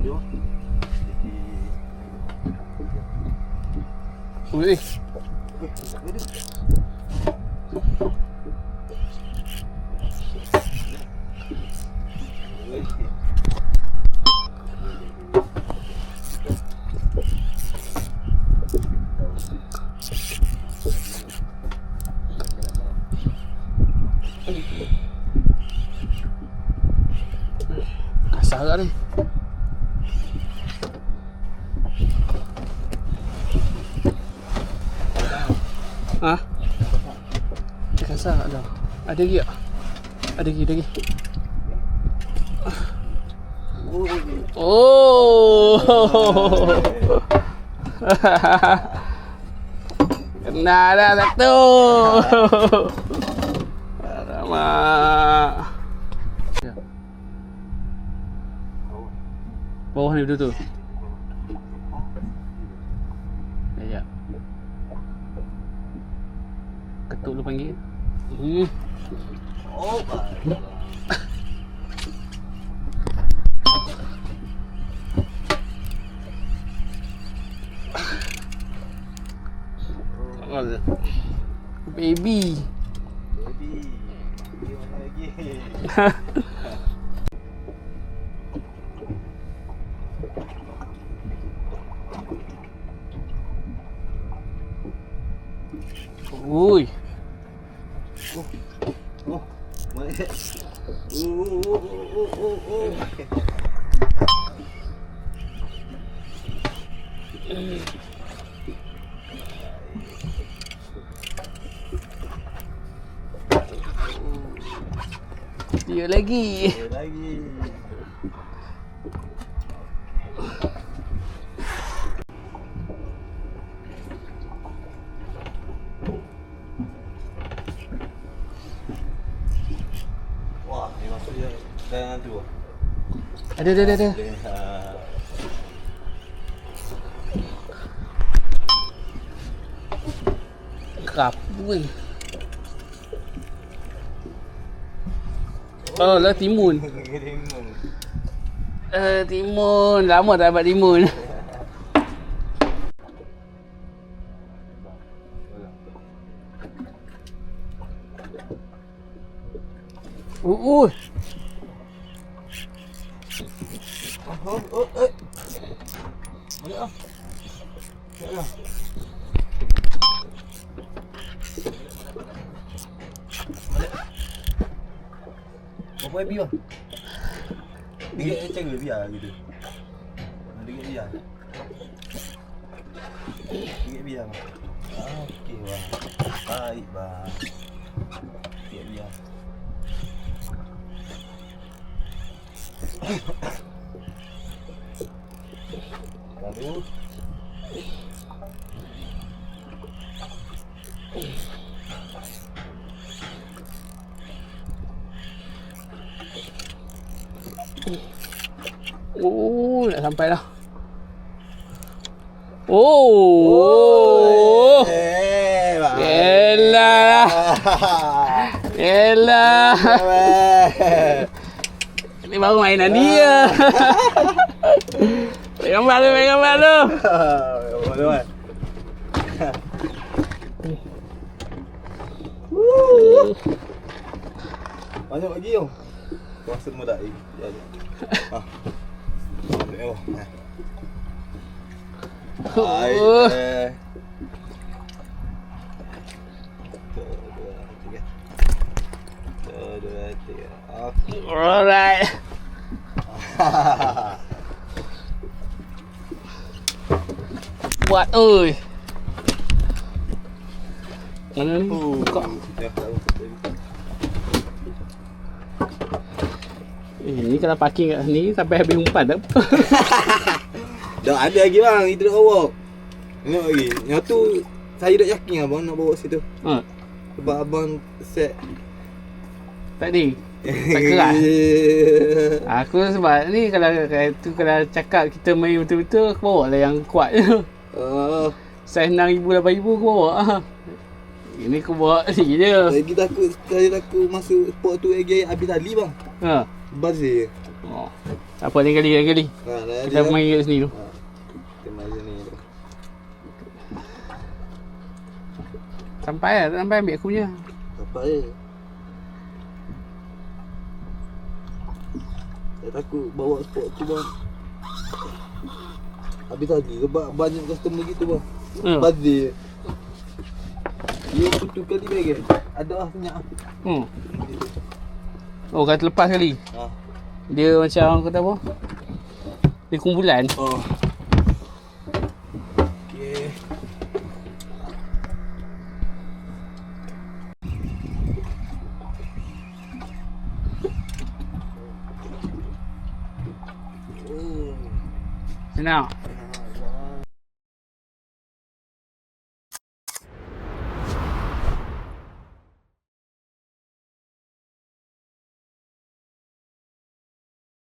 frío. Y... Uy. Kasar kan? Ha? Dia kasar tak dah? Ada lagi tak? Ada lagi, ada lagi. Oh. Kena dah satu. Alamak. Bawah ni betul-betul. Lu panggil. Hmm. Oh, Baby. Baby. Dia mana lagi? Ui. Dia lagi. Ada lagi. Wah, ni masuk tu. Ada ada ada. ada. Dengan Kerap. Ui. Oh, lah timun. Eh, timun. Lama tak dapat timun. Uh, uh. Oh, oh, eh. Balik ah. Balik ah. Balik. Berapa habis bang? Dia kata cara biar gitu. Dia kata biar. Dia kata biar bang. Ah, okey bang. Baik bang. Dia kata biar. Lalu Oh, dah sampai dah. Oh. Eh, bang. Yelah. Yelah. Ini baru mainan dia. Pegang gambar tu, pegang gambar tu. Boleh kan? Banyak lagi tau. Kuasa semua tak lagi. Ya, ya. Ha. Boleh oh. Ha. Hai. Oh. Buat oi. Mana ni? Oh, Buka. Eh, ni kalau parking kat sini sampai habis umpan tak apa. Dah ada lagi bang, itu dah bawa. Tengok lagi. Yang tu saya dah yakin abang nak bawa situ. ha, Sebab abang set tak ni. Tak keras. Aku sebab ni kalau kalau tu kalau cakap kita main betul-betul aku bawa lah yang kuat je. Ah, Saiz 6000 8000 aku bawa. Ini aku bawa ni je. lagi takut saya takut masuk spot tu lagi habis tali bang. Ha. Bazir. Oh. Tak apa lain kali lain kali. Ha, Kita ada. main kat sini tu. Ha. Kita main sini tu. Sampai lah, tak sampai ambil aku punya. Apa je Saya takut bawa spot tu bang Habis tadi sebab banyak customer gitu bang Hmm. Bazir Dia putu kali bagi Ada lah senyap Hmm. Oh, kata lepas kali. ha. Dia macam kata apa? Dia kumpulan. Oh Okay Oh Senang.